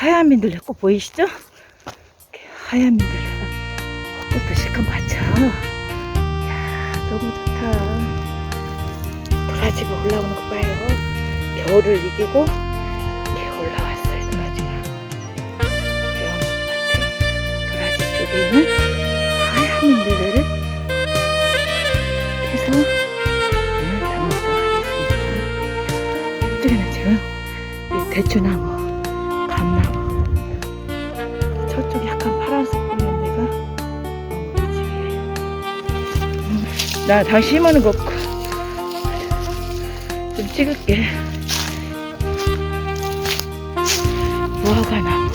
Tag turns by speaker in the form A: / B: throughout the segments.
A: 하얀 민들레 꽃 보이시죠? 하얀 민들레가 꽃도 실컷 맞죠? 이야 너무 좋다. 도라지가 올라오는 거 봐요. 겨울을 이기고 이렇게 올라왔어요 도라지가 도라지 쪽에 있는 하얀 민들레를 해서 오늘 담아보도록 하겠습니다. 이쪽에는 지금 이 대추나무 감나무 저쪽 약간 파란색 보이는 데가? 집이에요 음, 나 다시 심어는 거 없고 좀 찍을게. 무화과나무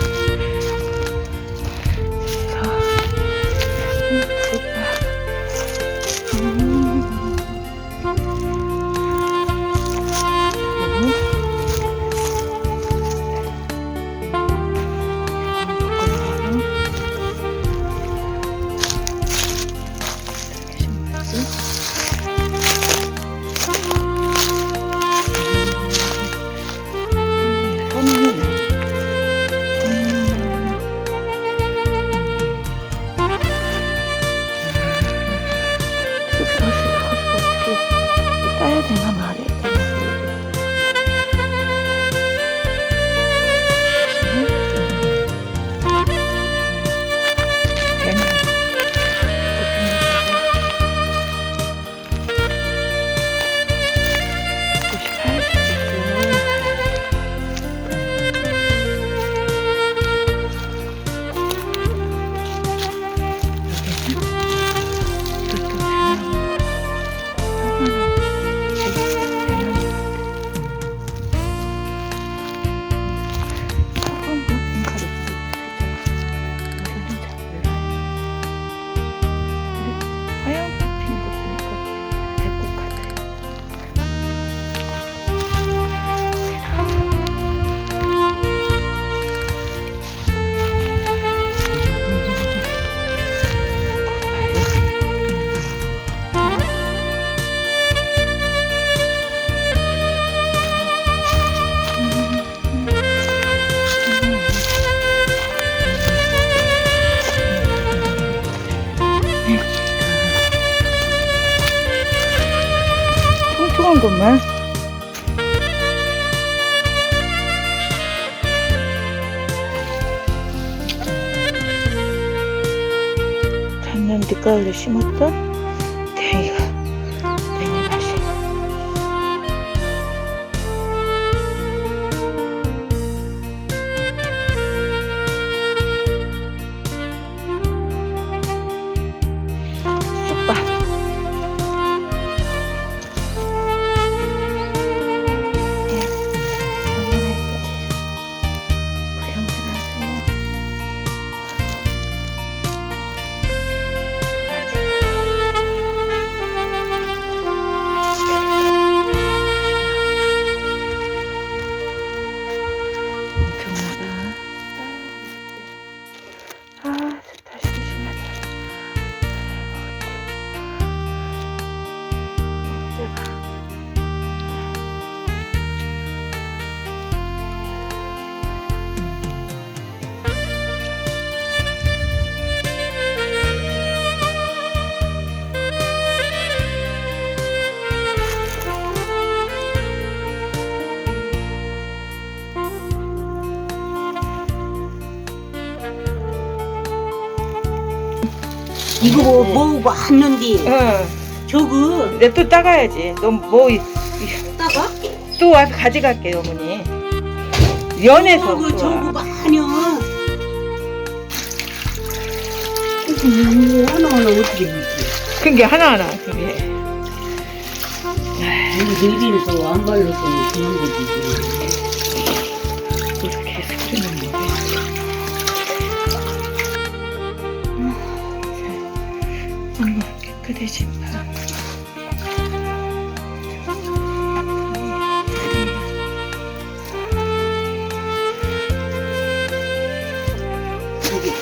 A: 따야 되 것만. 작년 늦가을에 심었던
B: 이거 뭐, 뭐고 왔는디
A: 응.
B: 저거
A: 내또 따가야지. 너뭐
B: 따가?
A: 또 와서 가져갈게 요, 어머니. 연해서.
B: 저거. 저거 마녀 이거 하나하나 어떻게 믿지
A: 그게 하나하나. 그게.
B: 이거 내리면서 안 발랐으면 그런 거지
A: 밥.
B: 저기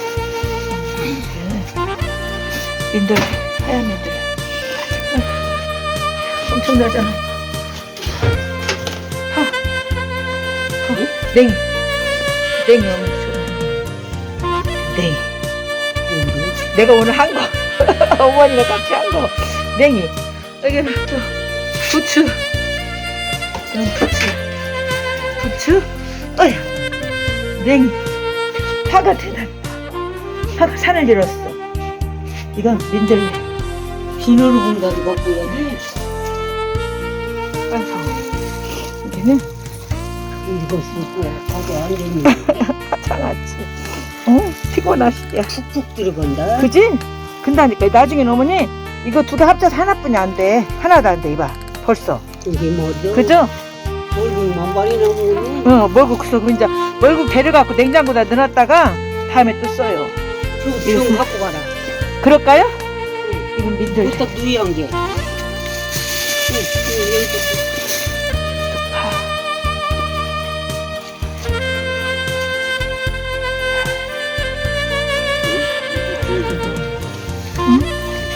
A: 민들, 하얀 민들. 엄청 나잖아. 하. 하. 냉이. 냉이 어머니. 냉이. 내가 오늘 한 거. 어머니가 같이 한 거. 냉이. 여기 또 부추. 부추. 부추. 어야. 냉이. 파가 대단하다. 파가 산을 들었어. 이건 민들레.
B: 비누를 분다고 갖고 해야지.
A: 완성. 여기는
B: 이거 쓰고 하고 안 되니
A: 장아찌. 어? 피곤하시대요.
B: 푹푹 들어간다.
A: 그지? 근다니까 나중에 어머니 이거 두 개 합쳐서 하나뿐이 안 돼. 하나도 안 돼. 이봐. 벌써.
B: 이게 뭐죠?
A: 그죠?
B: 얼굴만 많이 나오네.
A: 어, 멀국 그래서 그 이제 멀국 데려 갖고 냉장고에다 넣어놨다가 다음에 또 써요.
B: 좀, 좀 갖고 가라.
A: 그럴까요? 이건 민들.
B: 부탁 누이한 게. 응, 응, 여기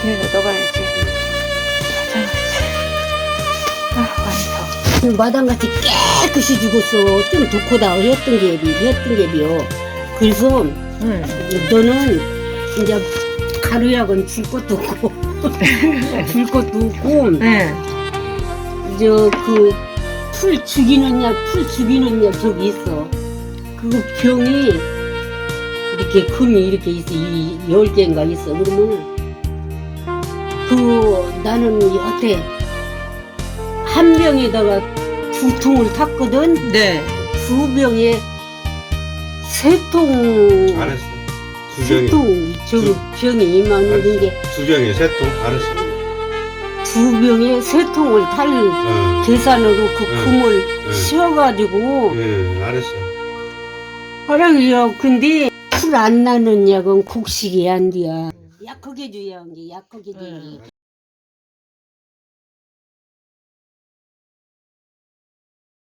A: 비닐에 넣어가야지. 장아찌. 아, 완성.
B: 그 마당같이 깨끗이 죽었어. 좀 좋고다. 했던 갭이, 했던 갭이요. 그래서
A: 응.
B: 너는 이제 가루약은 줄 것도 없고, 줄 것도 없고,
A: 네.
B: 저그 풀 죽이는 약, 풀 죽이는 약 저기 있어. 그 병이 이렇게 금이 이렇게 있어. 이 열 개인가 있어. 그러면 그 나는 여태 한 병에다가 두 통을 탔거든.
A: 네.
B: 두 병에 세 통,
C: 알았어.
B: 두세
C: 병이
B: 통, 저 병이 이만한
C: 게두 병에 세통 알았어.
B: 두 병에 세 통을 탈
C: 어,
B: 계산으로 그
C: 응.
B: 금을
C: 응.
B: 씌워가지고
C: 예, 알았어.
B: 하랑이요 근데 풀안 나는 약은 곡식이 안 돼야 약하게 줘야 한게 약하게 돼
A: 응.